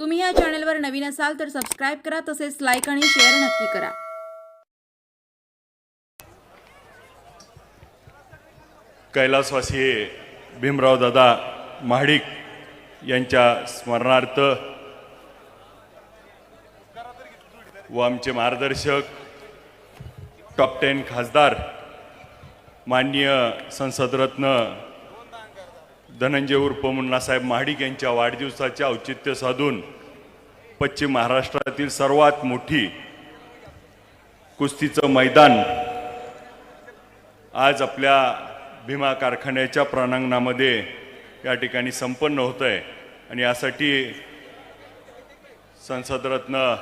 तुम्ही या चॅनलवर नवीन असाल तर सबस्क्राईब करा तसेच लाईक आणि शेअर नक्की करा. कैलासवासी भीमराव दादा महाडिक यांच्या स्मरणार्थ व आमचे मार्गदर्शक टॉप टेन खासदार माननीय संसदरत्न धनंजय उर्फ मुन्नासाहेब महाडिक यांच्या वाढदिवसाचे औचित्य साधून पश्चिम महाराष्ट्रातील सर्वात मोठी कुस्तीचं मैदान आज आपल्या भीमा कारखान्याच्या प्रांगणामध्ये या ठिकाणी संपन्न होत आहे आणि यासाठी संसदरत्न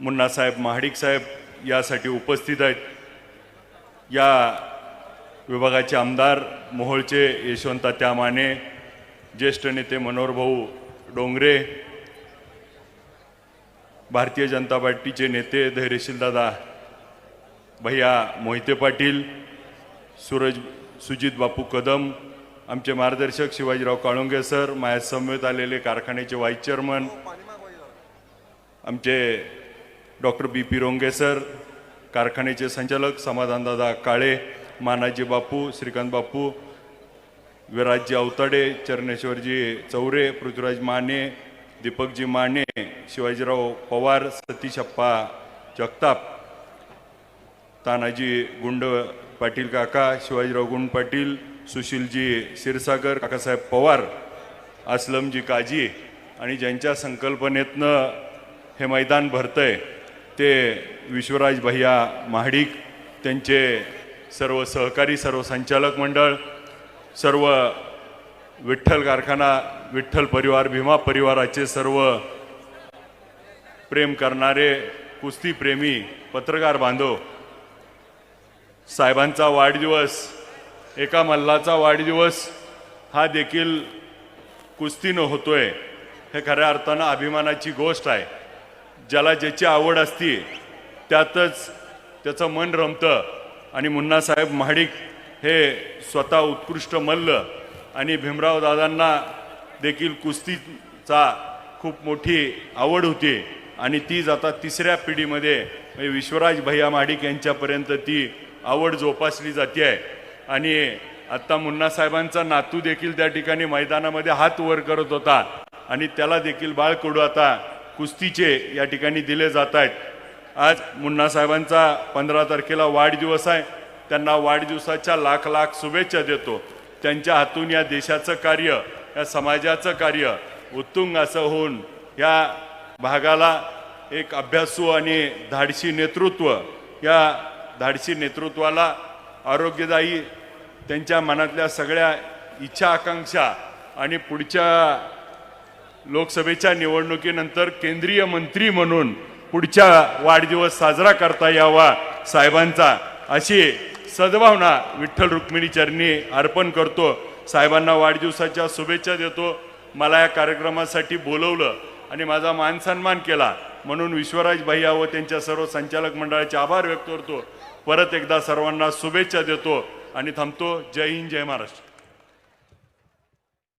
मुन्नासाहेब महाडिक साहेब यासाठी उपस्थित आहेत. या विभागाचे आमदार मोहोळचे यशवंत त्यामाने ज्येष्ठ नेते मनोहरभाऊ डोंगरे भारतीय जनता पार्टीचे नेते धैर्यशीलदादा भैया मोहिते पाटील सूरज सुजित बापू कदम आमचे मार्गदर्शक शिवाजीराव काळुंगे सर माझ्या समवेत आलेले कारखान्याचे व्हाईस चेअरमन आमचे doctor B P Ronge sir कारखान्याचे संचालक समाधानदादा काळे मानाजी बापू श्रीकांत बापू विराजजी अवताडे चरणेश्वरजी चौरे पृथ्वीराज माने दीपकजी माने शिवाजीराव पवार सतीश अप्पा जगताप तानाजी गुंड पाटील काका शिवाजीराव गुंड पाटील सुशीलजी क्षीरसागर काकासाहेब पवार असलमजी काजी आणि ज्यांच्या संकल्पनेतनं हे मैदान भरतंय ते विश्वराज भैया महाडिक त्यांचे सर्व सहकारी सर्व संचालक मंडळ सर्व विठ्ठल कारखाना विठ्ठल परिवार भीमा परिवाराचे सर्व प्रेम करणारे कुस्तीप्रेमी पत्रकार बांधव साहेबांचा वाढदिवस एका मल्लाचा वाढदिवस हा देखील कुस्तीनं होतोय. हे खऱ्या अर्थानं अभिमानाची गोष्ट आहे. ज्याला ज्याची आवड असती त्यातच त्याचं मन रमतं. आणि मुन्नासाहेब महाडिक हे स्वतः उत्कृष्ट मल्ल आणि भीमराव दादांना देखील कुस्तीचा खूप मोठी आवड होती. आणि तीच आता तिसऱ्या पिढीमध्ये म्हणजे विश्वराज भैया महाडिक यांच्यापर्यंत ती आवड जोपासली जाते. आहे आणि आत्ता मुन्नासाहेबांचा नातू देखील त्या ठिकाणी मैदानामध्ये हात वर करत होता. आणि त्याला देखील बाळकडू आता कुस्तीचे या ठिकाणी दिले जात आहेत. आज मुन्नासाहेबांचा पंधरा तारखेला वाढदिवस आहे. त्यांना वाढदिवसाच्या लाख लाख शुभेच्छा देतो. त्यांच्या हातून या देशाचं कार्य या समाजाचं कार्य उत्तुंग असं होऊन या भागाला एक अभ्यासू आणि धाडशी नेतृत्व या धाडशी नेतृत्वाला आरोग्यदायी त्यांच्या मनातल्या सगळ्या इच्छा आकांक्षा आणि पुढच्या लोकसभेच्या निवडणुकीनंतर केंद्रीय मंत्री म्हणून पुढच्या वाढदिवस साजरा करता यावा. साहेबांचा अशी सद्भावना विठ्ठल रुक्मिणी चरणी अर्पण करतो. साहेबांना वाढदिवसाच्या शुभेच्छा देतो. मला या कार्यक्रमासाठी बोलवलं आणि माझा मानसन्मान केला. म्हणून विश्वराज भैया व त्यांच्या सर्व संचालक मंडळाचे आभार व्यक्त करतो. परत एकदा सर्वांना शुभेच्छा देतो आणि थांबतो. जय हिंद जय महाराष्ट्र.